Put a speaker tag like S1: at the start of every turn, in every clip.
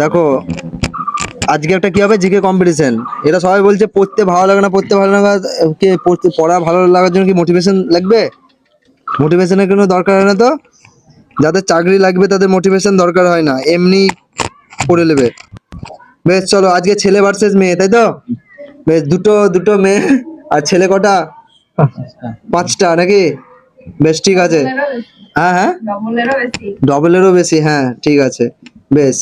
S1: দেখো আজকে একটা কি হবে? জিকে কম্পিটিশন এটা সবাই বলছে পড়তে ভালো লাগে না পড়তে ভালো লাগা কে পড়তে পড়া ভালো লাগার জন্য কি মোটিভেশন লাগবে? মোটিভেশনের কোনো দরকার হয় না তো? যাদের চাকরি লাগবে তাদের মোটিভেশন দরকার হয় না। এমনি পড়ে নেবে। বেশ চলো আজকে ছেলে ভার্সেস মেয়ে তাই তো? বেশ দুটো দুটো মেয়ে আর ছেলে কটা? পাঁচটা নাকি? বেশ ঠিক আছে। হ্যাঁ হ্যাঁ?
S2: ডবলেরও বেশি
S1: হ্যাঁ ঠিক আছে। বেশ।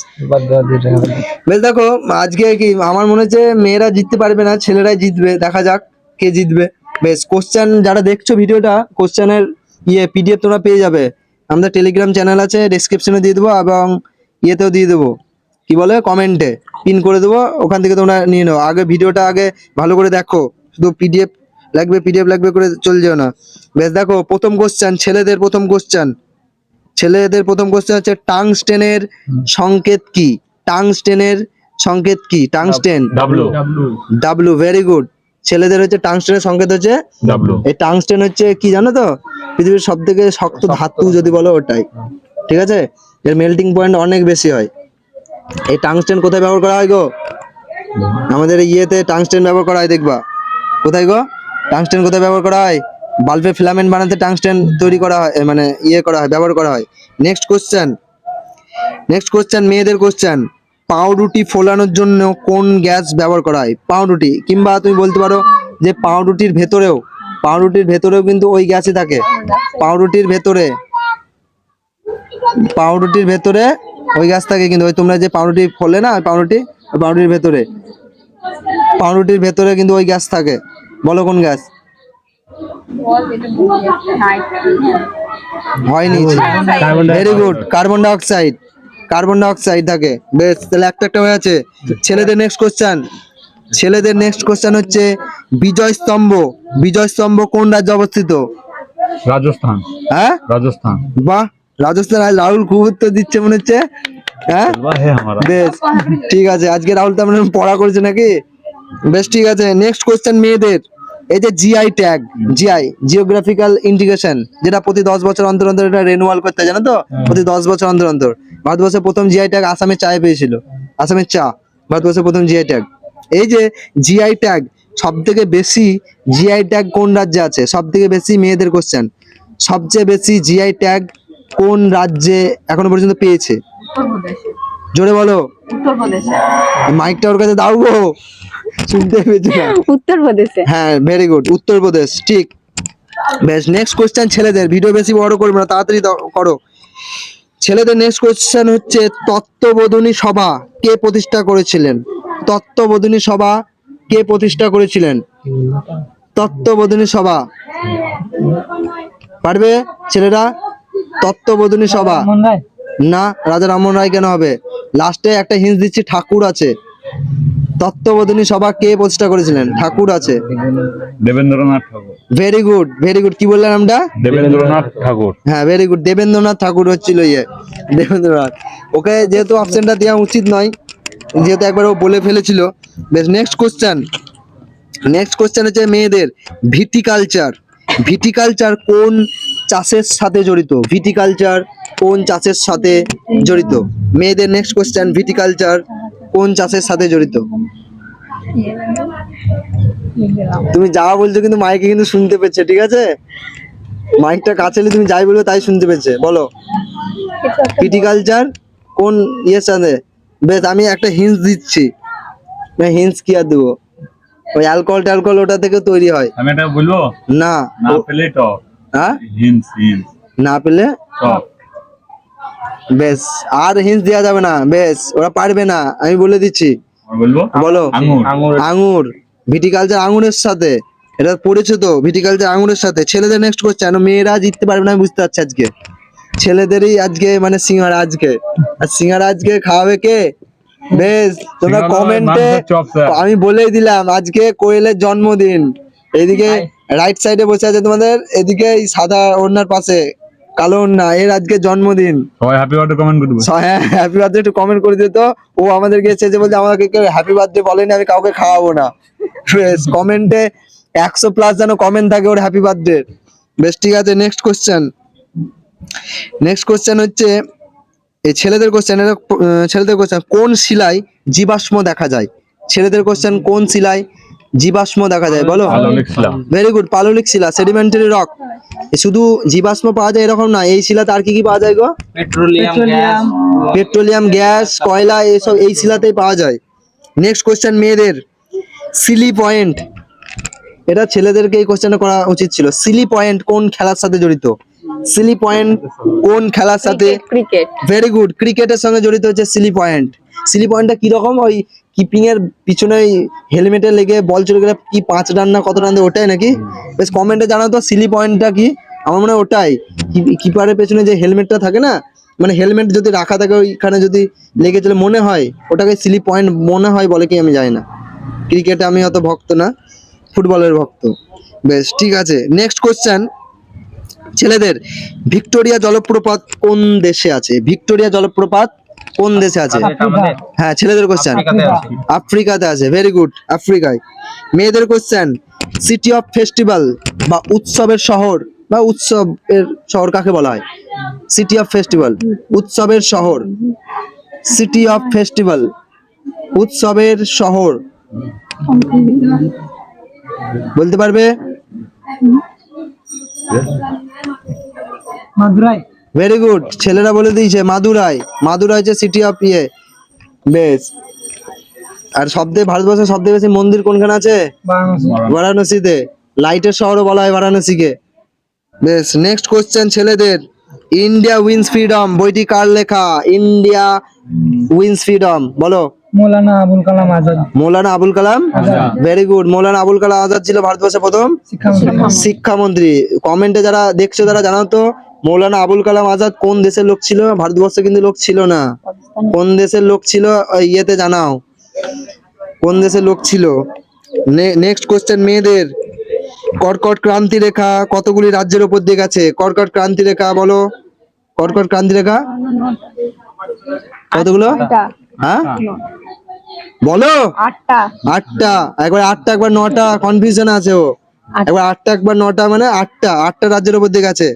S1: বেশ দেখো আজকে কি আমার মনে হচ্ছে মেয়েরা জিততে পারবে না ছেলেরাই জিতবে দেখা যাক কে জিতবে। বেশ কোশ্চেন যারা দেখছ ভিডিওটা কোশ্চেনের ইয়ে পিডিএফ তোমরা পেয়ে যাবে। আমাদের টেলিগ্রাম চ্যানেল আছে ডেসক্রিপশনে দিয়ে দেবো এবং ইয়েতেও দিয়ে দেবো। কি বলে? কমেন্টে পিন করে দেবো ওখান থেকে তোমরা নিয়ে নাও। আগে ভিডিওটা আগে ভালো করে দেখো শুধু পিডিএফ লাগবে পিডিএফ লাগবে করে চলে যেও না। বেশ দেখো প্রথম কোশ্চেন ছেলেদের প্রথম কোশ্চেন ছেলেদের প্রথম কোশ্চেন হচ্ছে টাংস্টেনের সংকেত কি? টাংস্টেনের সংকেত কি? Tungsten
S3: W
S1: W very good ছেলেদের হচ্ছে টাংস্টেনের সংকেত হচ্ছে
S3: ডাব্লু
S1: এই টাংস্টেন হচ্ছে কি জানো তো? পৃথিবীর সব থেকে শক্ত ধাতু যদি বলো ওটাই। ঠিক আছে? এর মেল্টিং পয়েন্ট অনেক বেশি হয়। এই টাংস্টেন কোথায় ব্যবহার করা হয় গো? আমাদের ইয়েতে টাংস্টেন ব্যবহার করা হয় দেখবা। কোথায় গো? টাংস্টেন কোথায় ব্যবহার করা হয়? বাল্বের ফিলামেন্ট বানাতে টাংস্টেন তৈরি করা হয় মানে ইয়ে করা হয়, ব্যবহার করা হয়। নেক্সট কোশ্চেন নেক্সট কোশ্চেন মেয়েদের কোশ্চেন পাউরুটি ফোলানোর জন্য কোন গ্যাস ব্যবহার করা হয়? পাউরুটি, কিংবা তুমি বলতে পারো যে পাউরুটির ভেতরেও পাউরুটির ভেতরেও কিন্তু ওই গ্যাসই থাকে। পাউরুটির ভেতরে পাউরুটির ভেতরে ওই গ্যাস থাকে কিন্তু, ওই তোমরা যে পাউরুটি ফোলে না, পাউরুটি পাউরুটির ভেতরে। পাউরুটির ভেতরে কিন্তু ওই গ্যাস থাকে। বলো কোন গ্যাস
S2: বল যেটা বুঝে যাচ্ছে নাইট
S1: হয়নি। Very good carbon dioxide carbon dioxide থাকে। বেশ তাহলে একটা একটা হয়ে আছে। ছেলেদের নেক্সট কোশ্চেন ছেলেদের নেক্সট কোশ্চেন হচ্ছে বিজয় স্তম্ভ। বিজয় স্তম্ভ কোন রাজ্যে অবস্থিত?
S3: রাজস্থান।
S1: হ্যাঁ?
S3: রাজস্থান।
S1: বাহ রাজস্থান আজ রাহুল খুব উত্তর দিচ্ছে মনে হচ্ছে। হ্যাঁ? বেশ ঠিক আছে। আজকে রাহুল তো পড়া করেছে নাকি? বেশ ঠিক আছে। নেক্সট কোশ্চেন মেয়েদের। এই যে GI tag GI geographical indication যেটা প্রতি দশ বছর অন্তর অন্তর এটা রেনুয়াল করতে জানো তো? প্রতি দশ বছর অন্তর অন্তর। ভারতবর্ষের প্রথম জিআই ট্যাগ আসামের চায় পেয়েছিল। আসামের চা ভারতবর্ষের প্রথম জিআই ট্যাগ এই যে জিআই ট্যাগ সব থেকে বেশি জিআই ট্যাগ কোন রাজ্যে আছে? সব থেকে বেশি মেয়েদের কোশ্চেন সবচেয়ে বেশি জিআই ট্যাগ কোন রাজ্যে এখনও পর্যন্ত পেয়েছে? জোরে বলো। মাইকটা ওর কাছে দাও গো।
S2: উত্তরপ্রদেশে?
S1: হ্যাঁ ভেরি গুড উত্তরপ্রদেশ ঠিক। বেশ নেক্সট কোশ্চেন ছেলেদের ভিডিও বেশি বড় করব না তাড়াতাড়ি করো। ছেলেদের নেক্সট কোশ্চেন হচ্ছে তত্ত্ববোধনী সভা কে প্রতিষ্ঠা করেছিলেন? তত্ত্ববোধনী সভা কে প্রতিষ্ঠা করেছিলেন? তত্ত্ববোধনী সভা। পারবে ছেলেরা? তত্ত্ববোধনী সভা। না রাজা রামমোহন রায় কেন হবে? লাস্টে একটা হিন্স দিচ্ছি ঠাকুর আছে। তত্ত্ববোধনী সভা কে প্রতিষ্ঠা করেছিলেন? ঠাকুর আছে।
S3: Debendranath Thakur.
S1: Very good very good কি বললেন আমরা
S3: দেবেন্দ্রনাথ ঠাকুর।
S1: হ্যাঁ ভেরি গুড দেবেন্দ্রনাথ ঠাকুর হচ্ছিল ইয়ে দেবেন্দ্রনাথ। ওকে যেহেতু অপশনটা দেওয়া উচিত নয় যেহেতু একবার ও বলে ফেলেছিল। বেশ নেক্সট কোশ্চেন নেক্সট কোশ্চেন হচ্ছে মেয়েদের ভিটিকালচার। ভিটিকালচার কোন চাষের সাথে জড়িত? ভিটিকালচার কোন চাষের সাথে জড়িত? মেয়েদের নেক্সট কোশ্চেন ভিটিকালচার। কোন চাষের সাথে জড়িত? তুমি যা বলছো কিন্তু মাইকে কিন্তু শুনতে পেয়েছে ঠিক আছে? মাইকটা কাছে তুমি যাই বলবে তাই শুনতে পেয়েছে বলো। ভিটিকালচার কোন ইয়ের সাথে? বেশ আমি একটা হিন্স দিচ্ছি। হিন্স কি আর দেবো? ওই অ্যালকোহল ট্যালকোহল ওটা থেকে তৈরি হয়।
S3: আমি এটা বলব?
S1: না
S3: না পেলে টপ
S1: হ্যাঁ?
S3: হিন্স হিন্স
S1: না পেলে
S3: টপ
S1: বেশ আর হিন্স দেওয়া যাবে না বেশ ওরা পারবে না আমি বলে দিচ্ছি। বলো।
S3: আঙুর
S1: ভিটিকালচার আঙুরের সাথে। এটা পড়েছো তো? ভিটিকালচার আঙুরের সাথে। ছেলেদের নেক্সট করছে মেয়েরা জিততে পারবে না আমি বুঝতে পারছি আজকে। ছেলেদেরই আজকে মানে সিঙ্গারা আজকে। আর সিঙ্গারা আজকে খাওয়াবে কে? বেশ তোমরা কমেন্টে। আমি বলেই দিলাম আজকে কোয়েলের জন্মদিন। এদিকে রাইট সাইডে বসে আছে তোমাদের এদিকে সাদা ওড়নার পাশে। কালো ওড়না এর আজকে জন্মদিন।
S3: সবাই হ্যাপি বার্থডে কমেন্ট করবে
S1: হ্যাঁ হ্যাপি বার্থডে একটু কমেন্ট করে দিত ও আমাদেরকে এসেছে বলছে আমাকে কেউ হ্যাপি বার্থডে বলেনি আমি কাউকে খাওয়াবো না। কমেন্টে একশো প্লাস যেন কমেন্ট থাকে ওর হ্যাপি বার্থডে বেশ ঠিক আছে নেক্সট কোশ্চেন নেক্সট কোশ্চেন হচ্ছে এই ছেলেদের কোশ্চেন ছেলেদের কোশ্চেন কোন শিলায় জীবাশ্ম দেখা যায়? ছেলেদের কোশ্চেন কোন শিলায় জীবাশ্ম দেখা যায়? বলো। ভেরি গুড পাললিক শিলা সেডিমেন্টারি রক শুধু জীবাশ্ম পাওয়া যায় এরকম না এই শিলাতে আর কি কি পাওয়া যায় গো?
S4: Petroleum gas.
S1: পেট্রোলিয়াম গ্যাস কয়লা এসব এই শিলাতেই পাওয়া যায়। নেক্সট কোয়েশ্চেন মেয়েদের। সিলি পয়েন্ট এটা ছেলেদেরকে এই কোশ্চেনটা করা উচিত ছিল। সিলি পয়েন্ট কোন খেলার সাথে জড়িত? সিলি পয়েন্ট কোন খেলার সাথে?
S2: ক্রিকেট
S1: ভেরি গুড ক্রিকেটের সঙ্গে জড়িত হচ্ছে সিলি পয়েন্ট সিলি পয়েন্টটা কীরকম? ওই কিপিং এর পিছনে হেলমেটে লেগে বল চলে গেলে কি পাঁচ রান না কত রান দেয় ওটাই নাকি? বেশ কমেন্টে জানাও তো সিলি পয়েন্টটা কি? আমার মনে হয় ওটাই। কিপারের পেছনে যে হেলমেটটা থাকে না মানে হেলমেট যদি রাখা থাকে ওইখানে যদি লেগে চলে মনে হয়, ওটাকে সিলি পয়েন্ট মনে হয় বলে কি আমি জানি না। ক্রিকেটে আমি অত ভক্ত না ফুটবলের ভক্ত। বেশ, ঠিক আছে। নেক্সট কোশ্চেন ছেলেদের, ভিক্টোরিয়া জলপ্রপাত কোন দেশে আছে? ভিক্টোরিয়া জলপ্রপাত কোন দেশে আছে? হ্যাঁ ছেলেদের কোশ্চেন
S4: আফ্রিকাতে আছে।
S1: আফ্রিকাতে আছে ভেরি গুড আফ্রিকায়। মেয়েদের কোশ্চেন সিটি অফ ফেস্টিভ্যাল বা উৎসবের শহর বা উৎসবের শহর কাকে বলা হয়? সিটি অফ ফেস্টিভ্যাল উৎসবের শহর। সিটি অফ ফেস্টিভ্যাল উৎসবের শহর। বলতে পারবে?
S4: মাদুরাই।
S1: ভেরি গুড ছেলেরা বলে দিয়েছে মাদুরাই। মাদুরাই হচ্ছে সিটি অফ ইয়ে। বেশ। আর সবথেকে ভারতবর্ষের সবথেকে বেশি মন্দির কোনখানে আছে? বারাণসীতে। লাইটের শহরও বলা হয় বারাণসীকে। বেশ নেক্সট কোশ্চেন ছেলেদের। ইন্ডিয়া উইন্স ফ্রিডম বইটি কার লেখা? ইন্ডিয়া উইন্স ফ্রিডম বলো।
S4: মৌলানা আবুল কালাম আজাদ।
S1: মৌলানা আবুল কালাম? ভেরি গুড মৌলানা আবুল কালাম আজাদ ছিল ভারতবর্ষের প্রথম?
S4: শিক্ষামন্ত্রী।
S1: শিক্ষামন্ত্রী। কমেন্টে যারা দেখছ তারা জানাও তো। মৌলানা আবুল কালাম আজাদ কোন দেশের লোক ছিল? ভারতবর্ষে কিন্তু লোক ছিল না। কোন দেশের লোক ছিল? ইয়েতে জানাও। কোন দেশের লোক ছিল? নেক্সট কোশ্চেন মেয়েদের। কর্কট ক্রান্তি রেখা কতগুলি রাজ্যের উপর দিয়ে গেছে? কর্কট ক্রান্তি রেখা বলো। কর্কট ক্রান্তি রেখা? কতগুলো? হ্যাঁ? বলো।
S2: আটটা।
S1: আটটা। একবার আটটা একবার নটা। কনফিউশন আছে ও। একবার আটটা একবার নটা মানে আটটা। আটটা রাজ্যের উপর দিয়ে গেছে।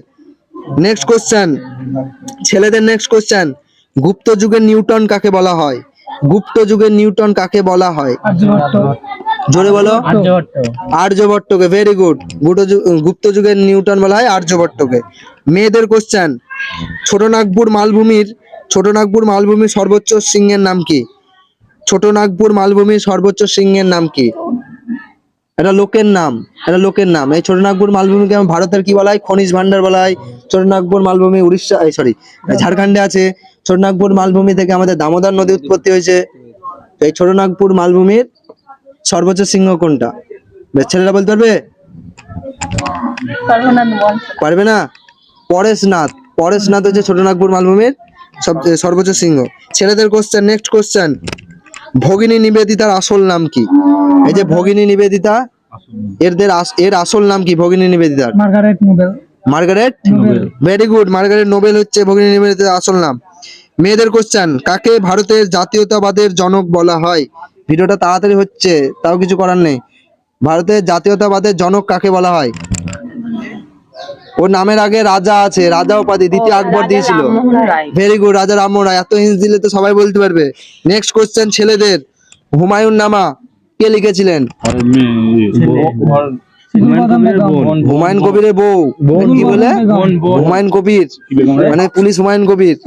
S1: নেক্সট কোশ্চেন ছেলেদের নেক্সট কোশ্চেন গুপ্ত যুগের নিউটন কাকে বলা হয়? গুপ্ত যুগের নিউটন কাকে বলা হয়? জোরে বলো। আর্যভট্টকে ভেরি গুড গুপ্ত যুগের নিউটন বলা হয় আর্যভট্টকে। মেয়েদের কোশ্চেন ছোট নাগপুর মালভূমির ছোট নাগপুর মালভূমির সর্বোচ্চ সিংহের নাম কি? ছোট নাগপুর মালভূমির সর্বোচ্চ সিংহের নাম কি? এটা লোকের নাম, এটা লোকের নাম। এই ছোট নাগপুর মালভূমিকে ভারতের কি বলা হয়? খনিজ ভান্ডার বলা হয়। ছোট নাগপুর মালভূমি উড়িষ্যা সরি ঝাড়খণ্ডে আছে। ছোট নাগপুর মালভূমি থেকে আমাদের দামোদর নদী উৎপত্তি হয়েছে। এই ছোট নাগপুর মালভূমির সর্বোচ্চ সিংহ কোনটা? ছেলেরা বলতে পারবে? পারবে না? পরেশনাথ। পরেশনাথ হচ্ছে ছোট নাগপুর মালভূমির সব সর্বোচ্চ সিংহ ছেলেদের কোশ্চেন নেক্সট কোশ্চেন ভগিনী নিবেদিতার আসল নাম কি? এই যে ভগিনী নিবেদিতা এরদের এর আসল নাম কি ভগিনী নিবেদিতার?
S4: Margaret Noble.
S1: Margaret? Very good Margaret Noble হচ্ছে ভগিনী নিবেদিতার আসল নাম। মেয়েদের কোশ্চেন কাকে ভারতের জাতীয়তাবাদের জনক বলা হয়? ভিডিওটা তাড়াতাড়ি হচ্ছে তাও কিছু করার নেই। ভারতের জাতীয়তাবাদের জনক কাকে বলা হয়? ওর নামের আগে রাজা আছে রাজা উপাধি দ্বিতীয় আকবর দিয়েছিল। ভেরি গুড রাজা রামমোহন রায়। এত হিন্স দিলে তো সবাই বলতে পারবে। নেক্সট কোশ্চেন ছেলেদের। হুমায়ুন নামা কে লিখেছিলেন? হুমায়ুন কবিরের বউ। কি বলে? হুমায়ুন কবির? মানে পুলিশ হুমায়ুন কবির।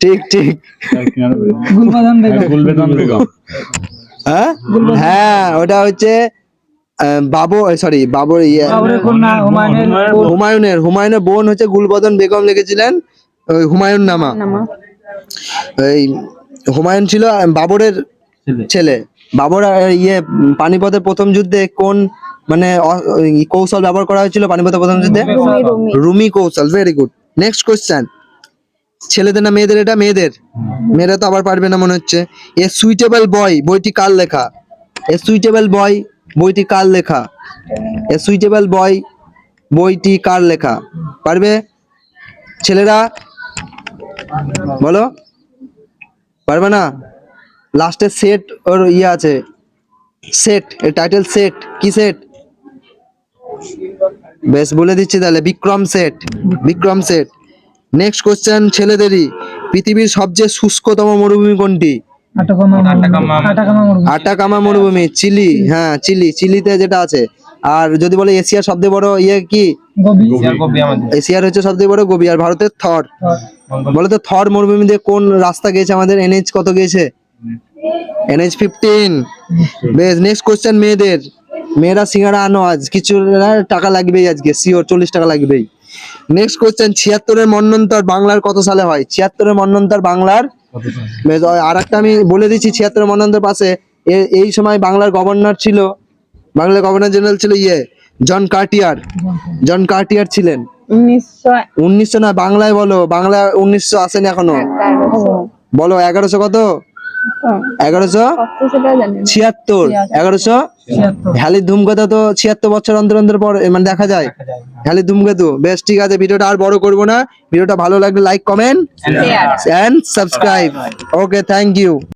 S1: ঠিক ঠিক। হ্যাঁ হ্যাঁ ওটা হচ্ছে বাবু সরি বাবর ইয়ে
S4: হুমায়ুনের
S1: হুমায়ুনের বোন হচ্ছে গুলবদন বেগম লিখেছিলেন ওই হুমায়ুন নামা। এই হুমায়ুন ছিল বাবরের ছেলে। বাবর ইয়ে পানিপথের প্রথম যুদ্ধে কোন মানে কৌশল ব্যবহার করা হয়েছিল পানিপথের প্রথম যুদ্ধে?
S2: রুমি রুমি।
S1: রুমি কৌশল ভেরি গুড নেক্সট কোশ্চেন ছেলেদের না মেয়েদের এটা মেয়েদের? মেয়েরা তো আবার পারবে না মনে হচ্ছে। এ সুইটেবল বয় বইটি কার লেখা? এ সুইটেবল বয় বইটি কার লেখা? এ সুইটেবল বয় বইটি কার লেখা? পারবে? ছেলেরা? বলো? পারবে না? লাস্টে সেট ওর ইয়ে আছে। সেট এর টাইটেল সেট কি সেট বেশ, বলে দিচ্ছি তাহলে, Vikram set Vikram set next question ছেলেদেরই। পৃথিবীর সবচেয়ে শুষ্কতম মরুভূমি কোনটি?
S4: আটাকামা মরুভূমি
S1: মরুভূমি চিলি হ্যাঁ চিলি চিলিতে যেটা আছে। আর যদি বলে এশিয়ার সবচেয়ে বড় ইয়ে কি? এশিয়ার হচ্ছে সবচেয়ে বড় গোবি আর ভারতের থর। বলো তো থর মরুভূমি দিয়ে কোন রাস্তা গেছে আমাদের? এনএইচ কত গেছে এনএইচ ফিফটিন বেশ নেক্সট কোশ্চেন মেয়েদের। মেয়েরা সিঙ্গারা আনো আজ। কিছু টাকা লাগবেই আজকে শিওর চল্লিশ টাকা লাগবেই। নেক্সট কোয়েশ্চেন ছিয়াত্তরের মন্নন্তর বাংলার কত সালে হয়? ছিয়াত্তরের মন্নন্তর বাংলার আর একটা আমি বলে দিচ্ছি ছিয়াত্তরের মন্নন্তর পাশে এ- এই সময় বাংলার গভর্নর ছিল বাংলার গভর্নর জেনারেল ছিল ইয়ে জন কার্টিয়ার। জন কার্টিয়ার ছিলেন।
S2: উনিশশো
S1: উনিশশো না বাংলায় বলো বাংলা উনিশশো আসেনি
S2: এখনও।
S1: বলো এগারোশো কত? এগারোশো। ছিয়াত্তর। এগারোশো?
S4: ছিয়াত্তর।
S1: হ্যালির ধূমকেতু তো ছিয়াত্তর বছর অন্তর অন্তর পর মানে দেখা যায়। হ্যালির ধূমকেতু। বেশ ঠিক আছে ভিডিওটা আর বড় করব না। ভিডিওটা ভালো লাগলে like comment subscribe okay thank you